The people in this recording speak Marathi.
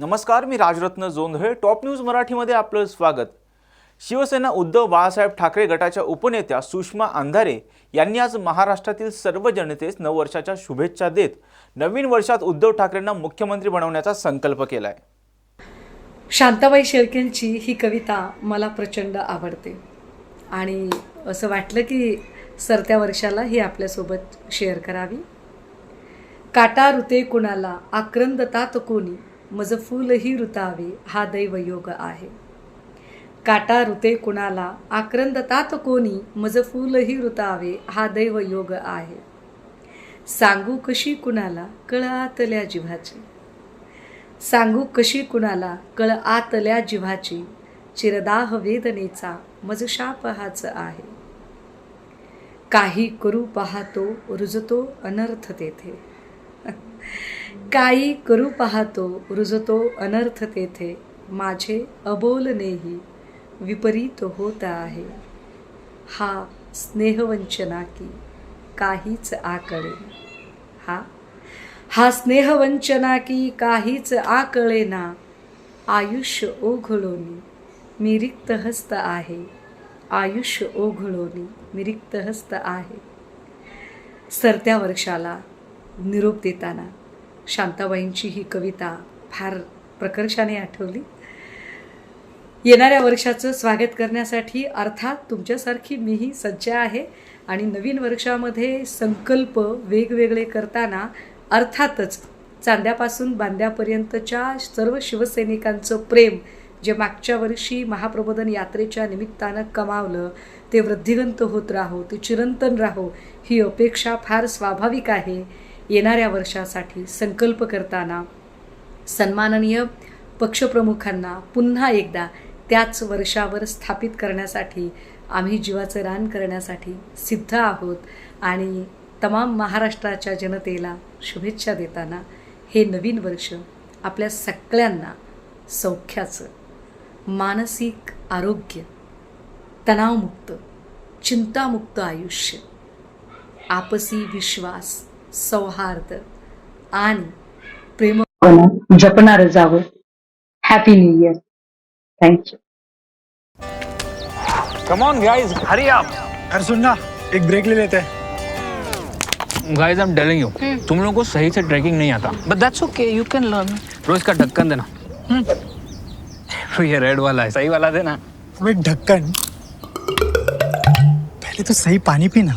नमस्कार मी राजरत्न जोंधळे. टॉप न्यूज मराठीमध्ये आपलं स्वागत. शिवसेना उद्धव बाळासाहेब ठाकरे गटाच्या उपनेत्या सुषमा अंधारे यांनी आज महाराष्ट्रातील सर्व जनतेस नववर्षाच्या शुभेच्छा देत नवीन वर्षात उद्धव ठाकरेंना मुख्यमंत्री बनवण्याचा संकल्प केलाय. शांताबाई शेळकेंची ही कविता मला प्रचंड आवडते. आणि असं वाटलं की सरत्या वर्षाला ही आपल्यासोबत शेअर करावी. काटा ऋते कुणाला आक्रंदतात कोणी मज फूलही ऋतावे हा दैवयोग आहे. काटा ऋते कुणाला आक्रंदतात कोणी मज फूलही ऋतावे हा दैवयोग आहे. सांगू कशी कुणाला कळातल्या जिव्हाची. सांगू कशी कुणाला कळ आतल्या जिव्हाची चिरदाह वेदनेचा मज शाप हाच आहे. काही करू पाहतो रुजतो अनर्थ तेथे. काही करू पाहतो रुजतो अनर्थ तेथे माझे अबोलनेही विपरीत होत आहे. हा स्नेहवंचना की काहीच आकळे. हा? हा स्नेहवंचना की काहीच आकळेना आयुष्य ओघळोनी मी रिक्त हस्त आहे. आयुष्य ओघळोनी मी रिक्त हस्त आहे. सरत्या वर्षाला निरोप देताना शांताबाईंची ही कविता फार प्रकर्षाने आठवली. येणाऱ्या वर्षाचं स्वागत करण्यासाठी अर्थात तुमच्यासारखी मीही सज्ज आहे आणि नवीन वर्षामध्ये संकल्प वेगवेगळे करताना अर्थातच चांद्यापासून बांद्यापर्यंतच्या सर्व शिवसैनिकांचं प्रेम जे मागच्या वर्षी महाप्रबोधन यात्रेच्या निमित्तानं कमावलं ते वृद्धिगंत होत राहो ते चिरंतन राहो ही अपेक्षा फार स्वाभाविक आहे. येणाऱ्या वर्षासाठी संकल्प करताना सन्माननीय पक्षप्रमुखांना पुन्हा एकदा त्याच वर्षावर स्थापित करण्यासाठी आम्ही जीवाचं रान करण्यासाठी सिद्ध आहोत आणि तमाम महाराष्ट्राच्या जनतेला शुभेच्छा देताना हे नवीन वर्ष आपल्या सगळ्यांना सौख्याचं मानसिक आरोग्य तणावमुक्त चिंतामुक्त आयुष्य आपसी विश्वास सौहार्द आणि प्रेम जपणारं जावं. Happy new year thank you come on guys Hari आप अरे सुन ना एक ब्रेक ले लेते. हैं guys I am telling you तुम लोगों को सही से ट्रैकिंग नहीं आता. But that's okay you can learn रोज का ढक्कन देना. तो ये रेड वाला है. सही वाला देना. अबे ढक्कन पहले तो सही पानी पीना.